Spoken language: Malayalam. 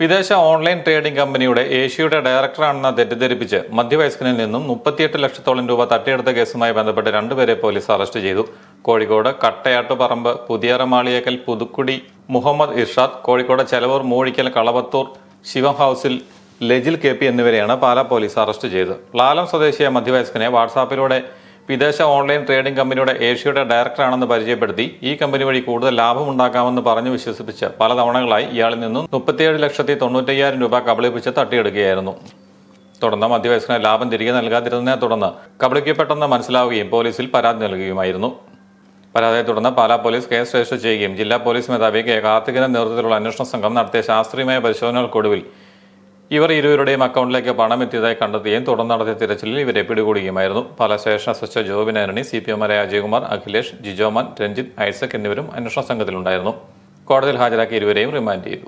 വിദേശ ഓൺലൈൻ ട്രേഡിംഗ് കമ്പനിയുടെ ഏഷ്യയുടെ ഡയറക്ടറാണെന്ന് തെറ്റിദ്ധരിപ്പിച്ച് മധ്യവയസ്കനിൽ നിന്നും മുപ്പത്തിയെട്ട് ലക്ഷത്തോളം രൂപ തട്ടിയെടുത്ത കേസുമായി ബന്ധപ്പെട്ട് രണ്ടുപേരെ പോലീസ് അറസ്റ്റ് ചെയ്തു. കോഴിക്കോട് കട്ടയാട്ടുപറമ്പ് പുതിയറമാളിയേക്കൽ പുതുക്കുടി മുഹമ്മദ് ഇർഷാദ് കോഴിക്കോട് ചെലവൂർ മൂഴിക്കൽ കളവത്തൂർ ശിവം ഹൗസിൽ ലജിൽ കെ പി എന്നിവരെയാണ് പാലാ പോലീസ് അറസ്റ്റ് ചെയ്തത്. ലാലം സ്വദേശിയായ മധ്യവയസ്കനെ വാട്സാപ്പിലൂടെ വിദേശ ഓൺലൈൻ ട്രേഡിംഗ് കമ്പനിയുടെ ഏഷ്യയുടെ ഡയറക്ടറാണെന്ന് പരിചയപ്പെടുത്തി ഈ കമ്പനി വഴി കൂടുതൽ ലാഭം ഉണ്ടാക്കാമെന്ന് പറഞ്ഞു വിശ്വസിപ്പിച്ച് പല തവണകളായി ഇയാളിൽ നിന്നും മുപ്പത്തിയേഴ് ലക്ഷത്തി തൊണ്ണൂറ്റയ്യായിരം രൂപ കബളിപ്പിച്ച് തട്ടിയെടുക്കുകയായിരുന്നു. തുടർന്ന് മധ്യവയസ്കന് ലാഭം തിരികെ നൽകാതിരുന്നതിനെ തുടർന്ന് കബളിക്കപ്പെട്ടെന്ന് മനസ്സിലാവുകയും പോലീസിൽ പരാതി നൽകുകയുമായിരുന്നു. പരാതിയെ തുടർന്ന് പാലാ പോലീസ് കേസ് രജിസ്റ്റർ ചെയ്യുകയും ജില്ലാ പോലീസ് മേധാവി കെ കാർത്തികന്റെ നേതൃത്വത്തിലുള്ള അന്വേഷണ സംഘം നടത്തിയ ശാസ്ത്രീയമായ പരിശോധനകൾക്കൊടുവിൽ ഇവർ ഇരുവരുടെയും അക്കൗണ്ടിലേക്ക് പണം എത്തിയതായി കണ്ടെത്തുകയും തുടർന്ന് നടത്തിയ തിരച്ചിലിൽ ഇവരെ പിടികൂടുകയുമായിരുന്നു. പല station assistant Jobin Antony C P എമാരായ Ajayakumar Akhilesh Jijoman Ranjith Isaac എന്നിവരും അന്വേഷണ സംഘത്തിലുണ്ടായിരുന്നു. കോടതിയിൽ ഹാജരാക്കി ഇരുവരെയും റിമാൻഡ് ചെയ്തു.